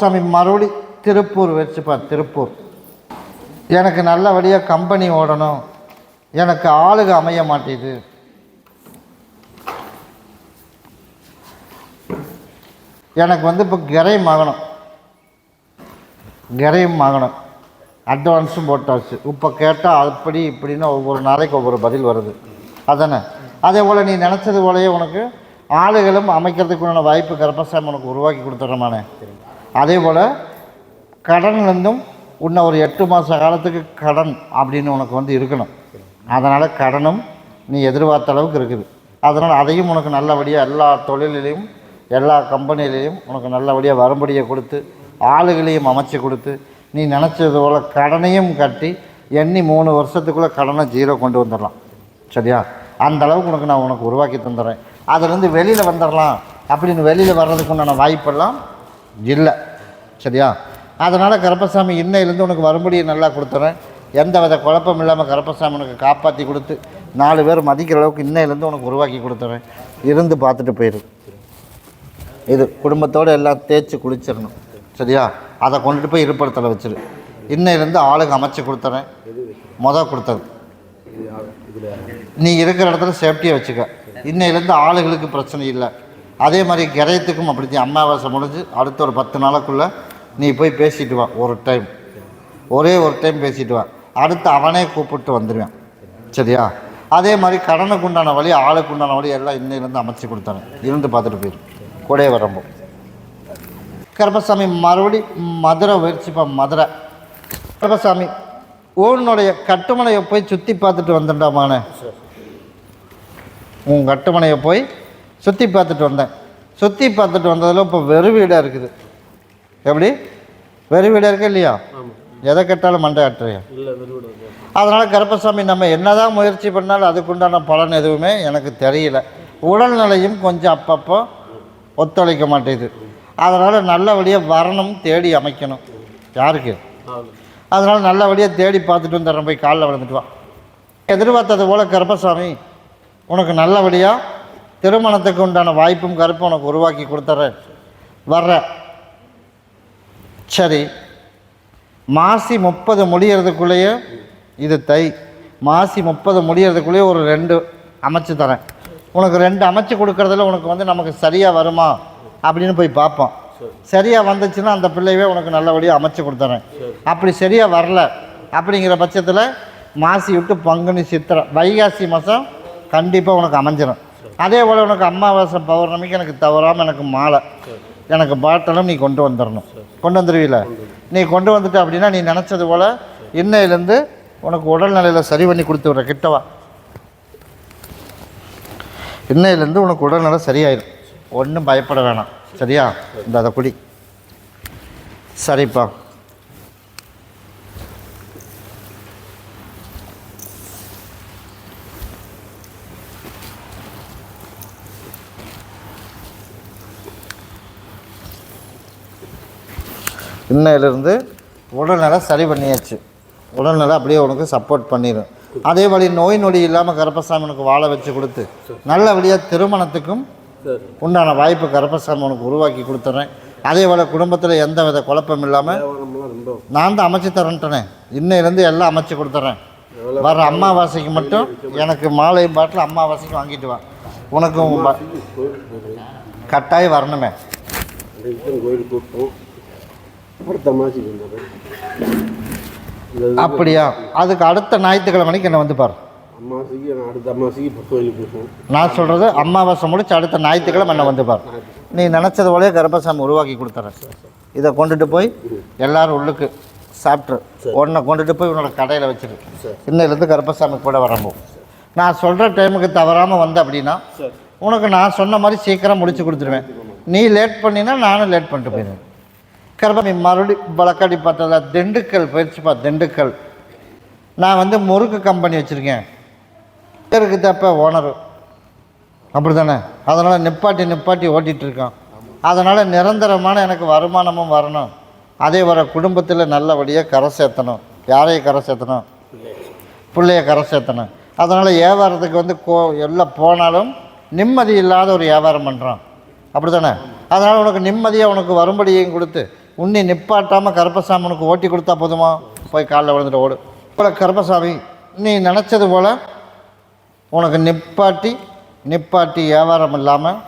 சுவாமி மறுபடி திருப்பூர் வச்சுப்பா திருப்பூர். எனக்கு நல்லபடியாக கம்பெனி ஓடணும். எனக்கு ஆளுக அமைய மாட்டேது. எனக்கு வந்து இப்போ கிரையும் ஆகணும். கிரையும் ஆகணும். அட்வான்ஸும் போட்டாச்சு. இப்போ கேட்டால் அப்படி இப்படின்னு ஒவ்வொரு நாளைக்கு ஒவ்வொரு பதில் வருது. அதானே? அதே போல் நீ நினச்சது போலயே உனக்கு ஆளுகளும் அமைக்கிறதுக்குண்டான வாய்ப்பு கருப்பசாமி உனக்கு உருவாக்கி கொடுத்துட்றமானே அதே போல் கடன்லேருந்தும் இன்னும் ஒரு எட்டு மாத காலத்துக்கு கடன் அப்படின்னு உனக்கு வந்து இருக்கணும். அதனால் கடனும் நீ எதிர்பார்த்த அளவுக்கு இருக்குது. அதனால் அதையும் உனக்கு நல்லபடியாக எல்லா தொழிலிலையும் எல்லா கம்பெனிலையும் உனக்கு நல்லபடியாக வரும்படியாக கொடுத்து ஆளுகளையும் அமைச்சு கொடுத்து நீ நினச்சது போல் கடனையும் கட்டி எண்ணி மூணு வருஷத்துக்குள்ளே கடனை ஜீரோ கொண்டு வந்துடலாம். சரியா? அந்த அளவுக்கு உனக்கு நான் உனக்கு உருவாக்கி தந்துடுறேன். அதுலேருந்து வெளியில் வந்துடலாம். அப்படின்னு வெளியில் வர்றதுக்கு உண்டான வாய்ப்பெல்லாம் இல்லை. சரியா? அதனால் கருப்பசாமி இன்னையிலேருந்து உனக்கு வரும்படியை நல்லா கொடுத்துறேன். எந்த வித குழப்பம் இல்லாமல் கருப்பசாமி உனக்கு காப்பாற்றி கொடுத்து நாலு பேர் மதிக்கிற அளவுக்கு இன்னையிலேருந்து உனக்கு உருவாக்கி கொடுத்துறேன். இருந்து பார்த்துட்டு போயிரு. இது குடும்பத்தோடு எல்லாம் தேய்ச்சி குளிச்சிடணும். சரியா? அதை கொண்டுட்டு போய் இருப்பிடத்தில் வச்சிரு. இன்னையிலேருந்து ஆளுங்க அமைச்சு கொடுத்துறேன். மொதல் கொடுத்தது. நீ இருக்கிற இடத்துல சேஃப்டியாக வச்சுக்க. இன்னையிலேருந்து ஆளுகளுக்கு பிரச்சனை இல்லை. அதே மாதிரி கிரயத்துக்கும் அப்படித்தான். அமாவாசை முடிஞ்சு அடுத்த ஒரு பத்து நாளுக்குள்ளே நீ போய் பேசிட்டு வா ஒரு டைம் ஒரே ஒரு டைம் பேசிட்டு வா. அடுத்து அவனே கூப்பிட்டு வந்துடுவேன் சரியா? அதே மாதிரி கடனுக்கு உண்டான வழி ஆளுக்கு உண்டான வழி எல்லாம் இன்னையிலேருந்து அமைச்சு கொடுத்தானே இருந்து பார்த்துட்டு போயிரு. கூடயே வரம்போ. கருப்பசாமி மறுபடி மதுரை முயற்சிப்பா மதுரை. கருப்பசாமி உன்னுடைய கட்டுமனையை போய் சுற்றி பார்த்துட்டு வந்துட்டாமானே உன் கட்டுமனையை போய் சுற்றி பார்த்துட்டு வந்தேன். சுற்றி பார்த்துட்டு வந்ததில் இப்போ வெறு வீடாக இருக்குது. எப்படி? வெறு வீடாக இருக்கு இல்லையா? எதை கேட்டாலும் மண்டை ஆட்டுறியா அதனால் கருப்பசாமி நம்ம என்னதான் முயற்சி பண்ணாலும் அதுக்குண்டான பலன் எதுவுமே எனக்கு தெரியல. உடல்நிலையும் கொஞ்சம் அப்பப்போ ஒத்துழைக்க மாட்டேது அதனால் நல்லபடியாக வரணும் தேடி அமைக்கணும். யாருக்கு? அதனால் நல்லபடியாக தேடி பார்த்துட்டு வந்துடுறேன் போய் காலில் விழுந்துட்டு வா. எதிர்பார்த்தது போல் கருப்பசாமி உனக்கு நல்லபடியாக திருமணத்துக்கு உண்டான வாய்ப்பும் கருப்பும் உனக்கு உருவாக்கி கொடுத்துட்றேன் வர்ற. சரி. மாசி முப்பது முடியறதுக்குள்ளேயே இது தை. மாசி முப்பது முடியறதுக்குள்ளேயே ஒரு ரெண்டு அமைச்சு தரேன். உனக்கு ரெண்டு அமைச்சு கொடுக்குறதுல உனக்கு வந்து நமக்கு சரியாக வருமா? அப்படின்னு போய் பார்ப்போம். சரியாக வந்துச்சுன்னா அந்த பிள்ளையவே உனக்கு நல்லபடியாக அமைச்சு கொடுத்துறேன். அப்படி சரியாக வரல அப்படிங்கிற பட்சத்தில் மாசி விட்டு பங்குனி சித்திரை வைகாசி மாதம் கண்டிப்பாக உனக்கு அமைஞ்சிடும் அதே போல் உனக்கு அமாவாசை பௌர்ணமிக்கு எனக்கு தவறாமல் எனக்கு மாலை. எனக்கு பாட்டலும் நீ கொண்டு வந்துடணும் கொண்டு வந்துடுவீல நீ கொண்டு வந்துட்ட அப்படின்னா நீ நினச்சது போல் இன்னையிலேருந்து உனக்கு உடல்நிலையில் சரி பண்ணி கொடுத்து விட்ற கிட்டவா இன்னையிலேருந்து உனக்கு உடல்நிலை சரியாயிடும் ஒன்றும் பயப்பட வேணாம். சரியா? இந்த அதை குடி. சரிப்பா. இன்னையிலிருந்து உடல்நலை சரி பண்ணியாச்சு. உடல்நலை அப்படியே உனக்கு சப்போர்ட் பண்ணிடும் அதே வழி நோய் நொடி இல்லாமல் கருப்பசாமி உனக்கு வாழ வச்சு கொடுத்து நல்லபடியாக திருமணத்துக்கும் உண்டான வாய்ப்பு கருப்பசாமி உனக்கு உருவாக்கி கொடுத்துட்றேன் அதே போல் குடும்பத்தில் எந்த வித குழப்பம் இல்லாமல் நான் தான் அமைச்சு தரேன்ட்டனே. இன்னையிலேருந்து எல்லாம் அமைச்சு கொடுத்துட்றேன் வர அம்மாவாசைக்கு மட்டும் எனக்கு மாலை பாட்டில் அம்மாவாசைக்கு வாங்கிட்டு வா. உனக்கும் கட்டாயம் வரணுமே. அடுத்த வந்துடுறேன் அப்படியா? அதுக்கு அடுத்த ஞாயிற்றுக்கிழமைக்கு என்னை வந்து பாரு? நான் அடுத்த அம்மாசிக்கு இப்போ கோயிலுக்கு போவோம் நான் சொல்கிறது அமாவாசை முடிச்சு அடுத்த ஞாயிற்றுக்கிழமை என்னை வந்து பாரு? நீ நினச்சது போலயே கருப்பசாமி உருவாக்கி கொடுத்துறேன். இதை கொண்டுட்டு போய் எல்லாரும் உள்ளுக்கு சாப்பிட்ரு உன்னை கொண்டுட்டு போய் உன்னோட கடையில் வச்சிரு. இன்னையிலேருந்து கருப்பசாமி கூட வரம்போ நான் சொல்கிற டைமுக்கு தவறாமல் வந்த அப்படின்னா உனக்கு நான் சொன்ன மாதிரி சீக்கிரம் முடிச்சு கொடுத்துருவேன். நீ லேட் பண்ணினா நானும் லேட் பண்ணிட்டு போயிடுவேன். கருப்பசாமி மறுபடி வழக்காடி பார்த்ததா? திண்டுக்கல் பயிற்சிப்பா திண்டுக்கல். நான் வந்து முறுக்கு கம்பெனி வச்சுருக்கேன். பேருக்கு தப்ப ஓனரு அப்படி தானே அதனால் நிப்பாட்டி நிப்பாட்டி ஓட்டிகிட்டு அதனால் நிரந்தரமான எனக்கு வருமானமும் வரணும். அதே வர குடும்பத்தில் நல்லபடியாக கரை சேர்த்தணும். யாரையும் கரை சேர்த்தணும்? பிள்ளைய கரை சேர்த்தணும். அதனால் வியாபாரத்துக்கு வந்து கோ எல்லாம் போனாலும் நிம்மதி இல்லாத ஒரு வியாபாரம் பண்ணுறான் அப்படி தானே அதனால் உனக்கு நிம்மதியாக உனக்கு வரும்படியையும் கொடுத்து உன்னை நிப்பாட்டாமல் கருப்பசாமனுக்கு ஓட்டி கொடுத்தா போதுமா? போய் காலில் விழுந்துட்டு ஓடு. போல கருப்பசாமி நீ நினச்சது போல் உனக்கு நிப்பாட்டி நிப்பாட்டி வியாபாரம் இல்லாமல்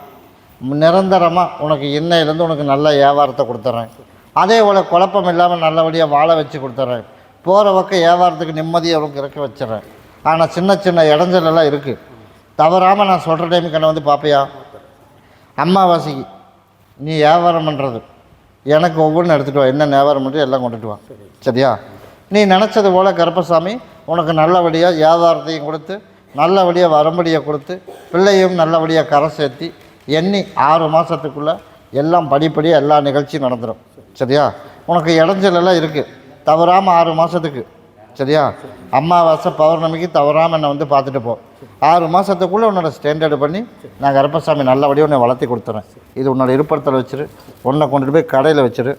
நிரந்தரமாக உனக்கு இன்னையிலேருந்து உனக்கு நல்ல வியாபாரத்தை கொடுத்துட்றேன் அதே போல் குழப்பம் இல்லாமல் நல்லபடியாக வாழ வச்சு கொடுத்துட்றேன் போகிற பக்கம் வியாபாரத்துக்கு நிம்மதியை உனக்கு இறக்க வச்சிடுறேன் ஆனால் சின்ன சின்ன இடைஞ்சலெல்லாம் இருக்குது தவறாமல் நான் சொல்கிற டைமுக்கு என்னை வந்து பார்ப்பியா அம்மாவாசைக்கு நீ வியாபாரம் பண்ணுறது எனக்கு ஒவ்வொன்றும் எடுத்துகிட்டு வா. என்ன வியாபாரம் பண்ணி எல்லாம் கொண்டுட்டு வா. சரியா? நீ நினச்சது போல் கருப்பசாமி உனக்கு நல்லபடியாக வியாபாரத்தையும் கொடுத்து நல்லபடியாக வரம்படியை கொடுத்து பிள்ளையும் நல்லபடியாக கரை சேர்த்தி எண்ணி ஆறு மாதத்துக்குள்ளே எல்லாம் படிப்படியாக எல்லா நிகழ்ச்சியும் நடந்துடும் சரியா? உனக்கு இடைஞ்சல் எல்லாம் இருக்குது தவறாமல் ஆறு மாதத்துக்கு சரியா? அமாவாசை பௌர்ணமிக்கு தவறாமல் என்னை வந்து பார்த்துட்டு போ. ஆறு மாதத்துக்குள்ளே உன்னோட ஸ்டாண்டர்டு பண்ணி நான் கருப்பசாமி நல்லபடியாக உன்னை வளர்த்தி கொடுத்துறேன். இது உன்னோட இருப்படத்தில் வச்சிரு. உன்னை கொண்டுட்டு போய் கடையில் வச்சிரு.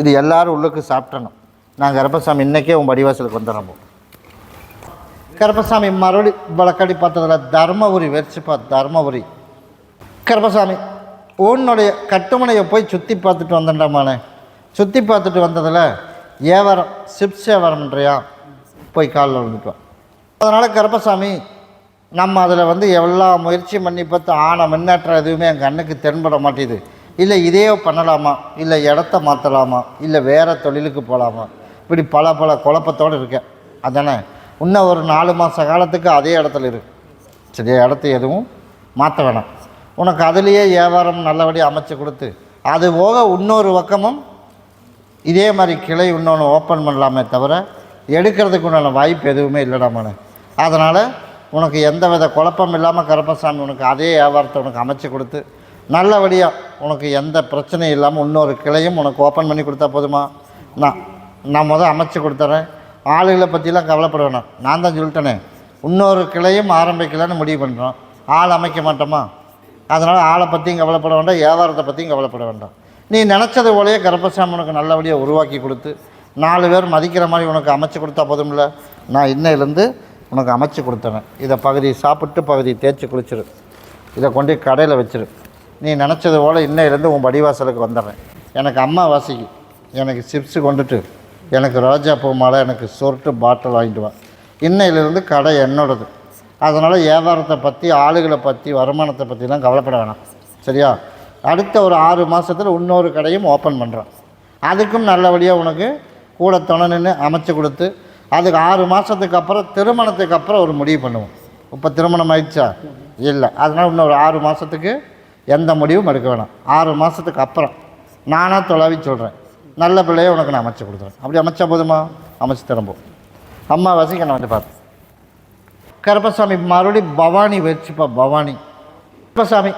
இது எல்லோரும் உள்ளுக்கு சாப்பிட்டணும் நான் கருப்பசாமி இன்றைக்கே உன் வடிவாசலுக்கு வந்துடுறேன் போ. கருப்பசாமி மறுபடி வழக்கடி பார்த்ததுல தர்மபுரி வெறிச்சுப்பா தர்மபுரி. கருப்பசாமி உன்னுடைய கட்டுமனையை போய் சுற்றி பார்த்துட்டு வந்தேன்டாமானே சுற்றி பார்த்துட்டு வந்ததில் ஏவரம் சிப்சேவரம்ன்றியா? போய் காலில் விழுந்துட்டோம் அதனால் கருப்பசாமி நம்ம அதில் வந்து எவ்வளோ முயற்சி பண்ணி பார்த்து ஆன முன்னேற்றம் எதுவுமே என் கண்ணுக்கு தென்பட மாட்டேது இல்லை இதே பண்ணலாமா? இல்லை இடத்த மாற்றலாமா இல்லை வேறு தொழிலுக்கு போகலாமா இப்படி பல பல குழப்பத்தோடு இருக்கேன். அதானே? இன்னும் ஒரு நாலு மாத காலத்துக்கு அதே இடத்துல இருக்கு சரியா இடத்த எதுவும் மாற்ற வேணாம். உனக்கு அதுலேயே வியாபாரம் நல்லபடியாக அமைச்சு கொடுத்து அது போக இன்னொரு பக்கமும் இதே மாதிரி கிளை இன்னொன்று ஓப்பன் பண்ணலாமே தவிர எடுக்கிறதுக்கு உண்டான வாய்ப்பு எதுவுமே இல்லைடாமானே அதனால் உனக்கு எந்த வித குழப்பம் இல்லாமல் கருப்பசாமி உனக்கு அதே வியாபாரத்தை உனக்கு அமைச்சு கொடுத்து நல்லபடியாக உனக்கு எந்த பிரச்சனையும் இல்லாமல் இன்னொரு கிளையும் உனக்கு ஓப்பன் பண்ணி கொடுத்தா போதுமா? நான் நான் முதல் அமைச்சு கொடுத்துறேன். ஆளுகளை பற்றிலாம் கவலைப்பட வேணாம். நான் தான் சொல்லிட்டேனே. இன்னொரு கிளையும் ஆரம்பிக்கலான்னு முடிவு பண்ணுறோம் ஆள் அமைக்க மாட்டோமா? அதனால் ஆளை பற்றியும் கவலைப்பட வேண்டாம் வியாபாரத்தை பற்றியும் கவலைப்பட வேண்டாம். நீ நினச்சது போலயே கருப்பசாமி உனக்கு நல்லபடியாக உருவாக்கி கொடுத்து நாலு பேர் மதிக்கிற மாதிரி உனக்கு அமைச்சு கொடுத்தா போதும்ல? நான் இன்னையிலேருந்து உனக்கு அமைச்சு கொடுத்தேன் இதை பகுதி சாப்பிட்டு பகுதி தேய்ச்சி குளிச்சிரு. இதை கொண்டு கடையில் வச்சிரு. நீ நினச்சது போல் இன்னையிலேருந்து உன் படிவாசலுக்கு வந்துடுறேன். எனக்கு அம்மா வாசிக்கு எனக்கு சிப்ஸு கொண்டுட்டு எனக்கு ரோஜா பூ மாலை எனக்கு சொருட்டு பாட்டில் வாங்கிட்டு வா. இன்னையிலேருந்து கடை என்னோடது. அதனால் வியாபாரத்தை பற்றி ஆளுகளை பற்றி வருமானத்தை பற்றிலாம் கவலைப்பட வேணாம். சரியா? அடுத்த ஒரு ஆறு மாதத்தில் இன்னொரு கடையும் ஓப்பன் பண்ணுறோம் அதுக்கும் நல்லபடியாக உனக்கு கூட துணன்னு அமைச்சு கொடுத்து அதுக்கு ஆறு மாதத்துக்கு அப்புறம் திருமணத்துக்கு அப்புறம் ஒரு முடிவு பண்ணுவோம். இப்போ திருமணம் ஆயிடுச்சா? இல்லை. அதனால் இன்னும் ஒரு ஆறு மாதத்துக்கு எந்த முடிவும் எடுக்க வேணாம். ஆறு மாதத்துக்கு அப்புறம் நானாக தொலைவி சொல்கிறேன் நல்ல பிள்ளையை உனக்கு நான் அமைச்சு கொடுத்துறேன் அப்படி அமைச்சா போதுமா? அமைச்சு திரும்பும் அம்மா வசிக்க நான் வந்து பார்த்தேன் கருப்பசாமி மறுபடியும் பவானி வச்சுப்பா பவானி. கருப்பசாமி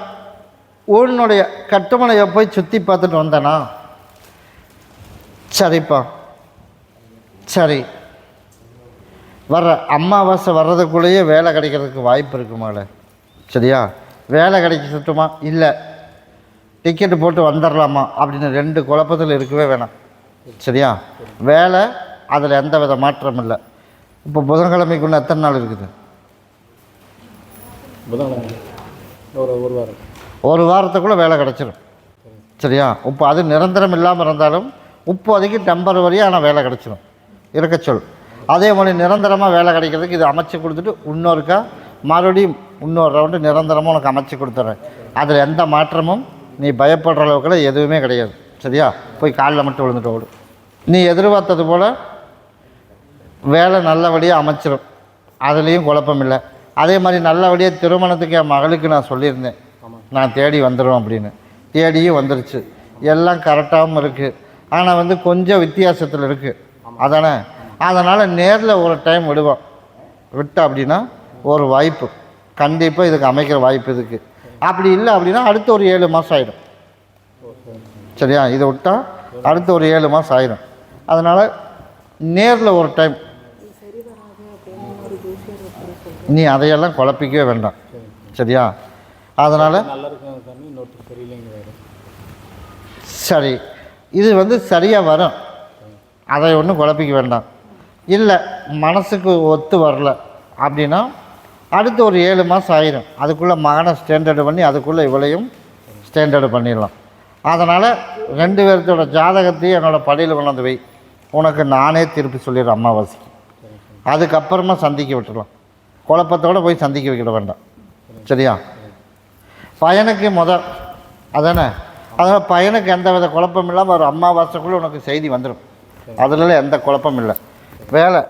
உன்னுடைய கட்டுமனையை போய் சுற்றி பார்த்துட்டு வந்தேனா? சரிப்பா. சரி. வர்ற அமாவாசை வர்றதுக்குள்ளேயே வேலை கிடைக்கிறதுக்கு வாய்ப்பு இருக்குமால சரியா? வேலை கிடைக்கட்டுமா? இல்லை. டிக்கெட்டு போட்டு வந்துடலாமா அப்படின்னு ரெண்டு குழப்பத்தில் இருக்கவே வேணாம். சரியா? வேலை அதில் எந்த வித மாற்றம் இல்லை. இப்போ புதன்கிழமைக்கு எத்தனை நாள் இருக்குது? புதன்கிழமை. ஒரு ஒரு வாரம். ஒரு வாரத்துக்குள்ளே வேலை கிடச்சிரும். சரியா? இப்போ அது நிரந்தரம் இல்லாமல் இருந்தாலும் இப்போதைக்கு டெம்பரவரியாக ஆனால் வேலை கிடச்சிரும். இருக்க சொல். அதே மாதிரி நிரந்தரமாக வேலை கிடைக்கிறதுக்கு இது அமைச்சு கொடுத்துட்டு இன்னொருக்கா மறுபடியும் இன்னொரு ரவுண்டு நிரந்தரமாக உனக்கு அமைச்சு கொடுத்துட்றேன் அதில் எந்த மாற்றமும் நீ பயப்படுற அளவுக்குலாம் எதுவுமே கிடையாது. சரியா? போய் காலில் மட்டும் விழுந்துட்டு ஓடு. நீ எதிர்பார்த்தது போல் வேலை நல்லபடியாக அமைச்சிடும் அதுலேயும் குழப்பம் இல்லை. அதே மாதிரி நல்லபடியாக திருமணத்துக்கு என் மகளுக்கு நான் சொல்லியிருந்தேன். நான் தேடி வந்துடும் அப்படின்னு. தேடியும் வந்துருச்சு. எல்லாம் கரெக்டாகவும் இருக்குது ஆனால் வந்து கொஞ்சம் வித்தியாசத்தில் இருக்குது அதானே? அதனால் நேரில் ஒரு டைம் விடுவோம். விட்டு அப்படின்னா ஒரு வாய்ப்பு. கண்டிப்பாக இதுக்கு அமைக்கிற வாய்ப்பு இதுக்கு அப்படி இல்லை அப்படின்னா அடுத்து ஒரு ஏழு மாதம் ஆகிடும் சரியா? இதை விட்டால் அடுத்து ஒரு ஏழு மாதம் ஆயிரும். அதனால் நேரில் ஒரு டைம் நீ அதையெல்லாம் குழப்பிக்கவே வேண்டாம். சரியா? அதனால் நல்லா இருக்கும் இன்னொருத்தர் தெரியலைங்க சரி இது வந்து சரியாக வரும். அதை ஒன்றும் குழப்பிக்க வேண்டாம். இல்லை மனசுக்கு ஒத்து வரல அப்படின்னா அடுத்து ஒரு ஏழு மாதம் ஆயிரும். அதுக்குள்ளே மகனை ஸ்டாண்டர்டு பண்ணி அதுக்குள்ளே இவளையும் ஸ்டாண்டர்டு பண்ணிடலாம். அதனால் ரெண்டு பேர்த்தோட ஜாதகத்தையும் என்னோட படியில் கொண்டாந்து வை. உனக்கு நானே திருப்பி சொல்லிடுறேன் அமாவாசைக்கு. அதுக்கப்புறமா சந்திக்க விட்டுடலாம். குழப்பத்தோட போய் சந்திக்க வைக்கிட வேண்டாம். சரியா? பையனுக்கு முதல் அதானே? அதனால் பையனுக்கு எந்த வித குழப்பம் இல்லாமல் ஒரு அம்மாவாசைக்குள்ளே உனக்கு செய்தி வந்துடும் அதுல எந்த குழப்பம் இல்லை. வேலை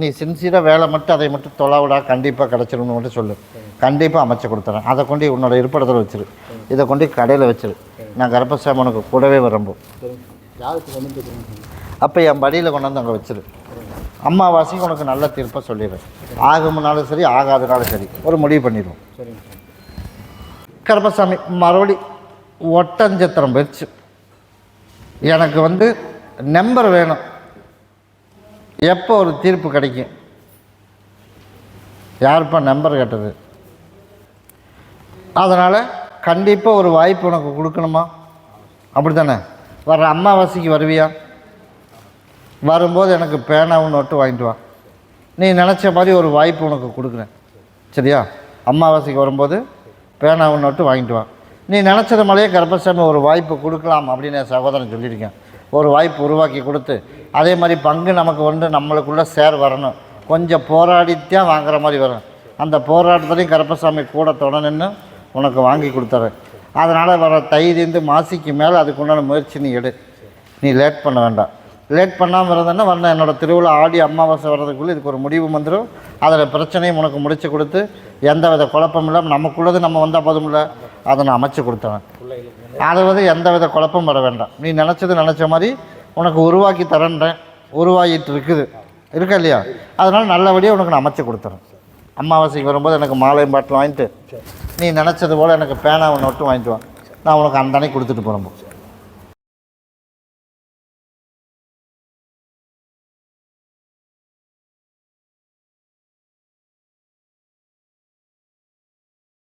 நீ சின்சியராக வேலை மட்டும் அதை மட்டும் தொலைவிடா கண்டிப்பாக கிடச்சிரும்னு மட்டும் சொல்லு. கண்டிப்பாக அமைச்சு கொடுத்துறேன். அதை கொண்டு உன்னோட இருப்பிடத்தில் வச்சிரு. இதை கொண்டு கடையில் வச்சிரு. நான் கர்ப்பசாமி உனக்கு கூடவே விரும்பும் யாருக்கு அப்போ என் படியில் கொண்டாந்து அங்கே வச்சிரு. அம்மாவாசைக்கு உனக்கு நல்ல தீர்ப்பாக சொல்லிடுறேன். ஆகும்னாலும் சரி ஆகாதனாலும் சரி ஒரு முடிவு பண்ணிடுவோம். சரிங்க கருப்பசாமி மறுபடி ஒட்டஞ்சத்திரம் போயிடுச்சு. எனக்கு வந்து நம்பர் வேணும். எப்போ ஒரு தீர்ப்பு கிடைக்கும்? யாருப்பா நம்பர் கேட்டது? அதனால் கண்டிப்பாக ஒரு வாய்ப்பு உனக்கு கொடுக்கணுமா? அப்படி தானே வர்ற அம்மாவாசைக்கு வருவியா? வரும்போது எனக்கு பேனாவும் நோட்டு வாங்கிட்டு வா. நீ நினச்ச மாதிரி ஒரு வாய்ப்பு உனக்கு கொடுக்குறேன். சரியா? அமாவாசைக்கு வரும்போது பேனாவை நோட்டு வாங்கிட்டு வா. நீ நினச்சது மாதிரியே கருப்பசாமி ஒரு வாய்ப்பு கொடுக்கலாம் அப்படின்னு என் சகோதரன் சொல்லியிருக்கேன். ஒரு வாய்ப்பு உருவாக்கி கொடுத்து அதே மாதிரி பங்கு நமக்கு வந்து நம்மளுக்குள்ளே சேர் வரணும். கொஞ்சம் போராடித்தான் வாங்குற மாதிரி வரும் அந்த போராட்டத்துலையும் கருப்பசாமி கூட தொட உனக்கு வாங்கி கொடுத்துறேன். அதனால் வர தைரியந்து மாசிக்கு மேலே அதுக்குண்டான முயற்சி நீ எடு. நீ லேட் பண்ண வேண்டாம். லேட் பண்ணாமல் இருந்தேன்னா வரணும் என்னோட திருவிழா ஆடி அமாவாசை வர்றதுக்குள்ளே இதுக்கு ஒரு முடிவு வந்துடும் அதில் பிரச்சனையும் உனக்கு முடிச்சு கொடுத்து எந்த வித குழப்பம் இல்லாமல் நமக்குள்ளது நம்ம வந்தால் போதும்ல அதை நான் அமைச்சு கொடுத்தேன் அது வந்து எந்த வித குழப்பம் வர வேண்டாம். நீ நினச்சது நினச்ச மாதிரி உனக்கு உருவாக்கி தரேன்றேன். உருவாகிட்டு இருக்குது. இருக்கா இல்லையா? அதனால் நல்லபடியாக உனக்கு நான் அமைச்சு கொடுத்துறேன். அமாவாசைக்கு வரும்போது எனக்கு மாலையும் பாட்டில் வாங்கிட்டு நீ நினச்சது போல் எனக்கு பேனாவை நோட்டும் வாங்கிட்டு வா. நான் உனக்கு அந்த அன்னைக்கு கொடுத்துட்டு போகிறேன்